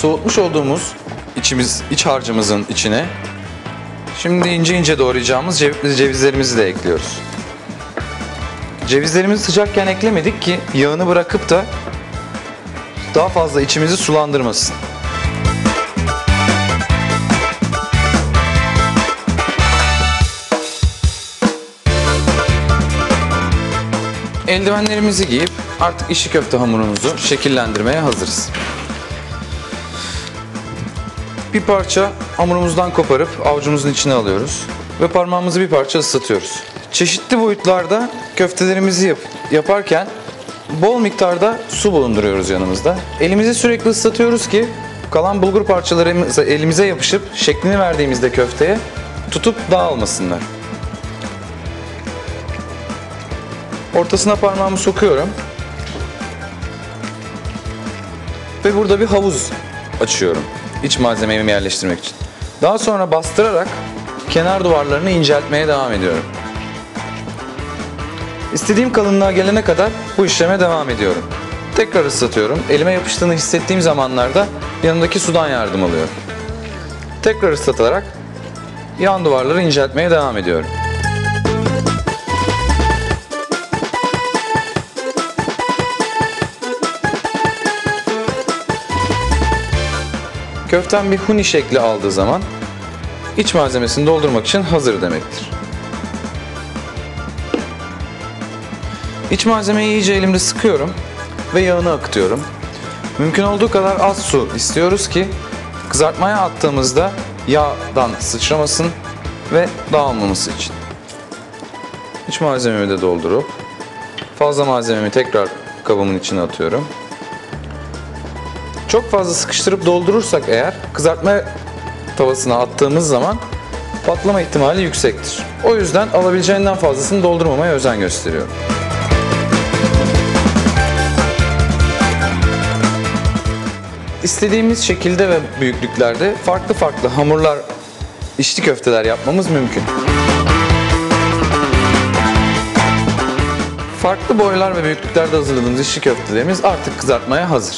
soğutmuş olduğumuz içimiz iç harcımızın içine şimdi ince ince doğrayacağımız cev- cevizlerimizi de ekliyoruz. Cevizlerimizi sıcakken eklemedik ki yağını bırakıp da daha fazla içimizi sulandırmasın. Eldivenlerimizi giyip artık işi köfte hamurumuzu şekillendirmeye hazırız. Bir parça hamurumuzdan koparıp avucumuzun içine alıyoruz ve parmağımızı bir parça ıslatıyoruz. Çeşitli boyutlarda köftelerimizi yap- yaparken bol miktarda su bulunduruyoruz yanımızda. Elimizi sürekli ıslatıyoruz ki kalan bulgur parçaları elimize yapışıp şeklini verdiğimizde köfteye tutup dağılmasınlar. Ortasına parmağımı sokuyorum. Ve burada bir havuz açıyorum. İç malzememi yerleştirmek için. Daha sonra bastırarak kenar duvarlarını inceltmeye devam ediyorum. İstediğim kalınlığa gelene kadar bu işleme devam ediyorum. Tekrar ıslatıyorum. Elime yapıştığını hissettiğim zamanlarda yanındaki sudan yardım alıyorum. Tekrar ıslatarak yan duvarları inceltmeye devam ediyorum. Köften bir huni şekli aldığı zaman iç malzemesini doldurmak için hazır demektir. İç malzemeyi iyice elimde sıkıyorum ve yağını akıtıyorum. Mümkün olduğu kadar az su istiyoruz ki kızartmaya attığımızda yağdan sıçramasın ve dağılmaması için. İç malzememi de doldurup fazla malzememi tekrar kabımın içine atıyorum. Çok fazla sıkıştırıp doldurursak eğer kızartma tavasına attığımız zaman patlama ihtimali yüksektir. O yüzden alabileceğinden fazlasını doldurmamaya özen gösteriyorum. İstediğimiz şekilde ve büyüklüklerde farklı farklı hamurlar, içli köfteler yapmamız mümkün. Farklı boylar ve büyüklüklerde hazırladığımız içli köftelerimiz artık kızartmaya hazır.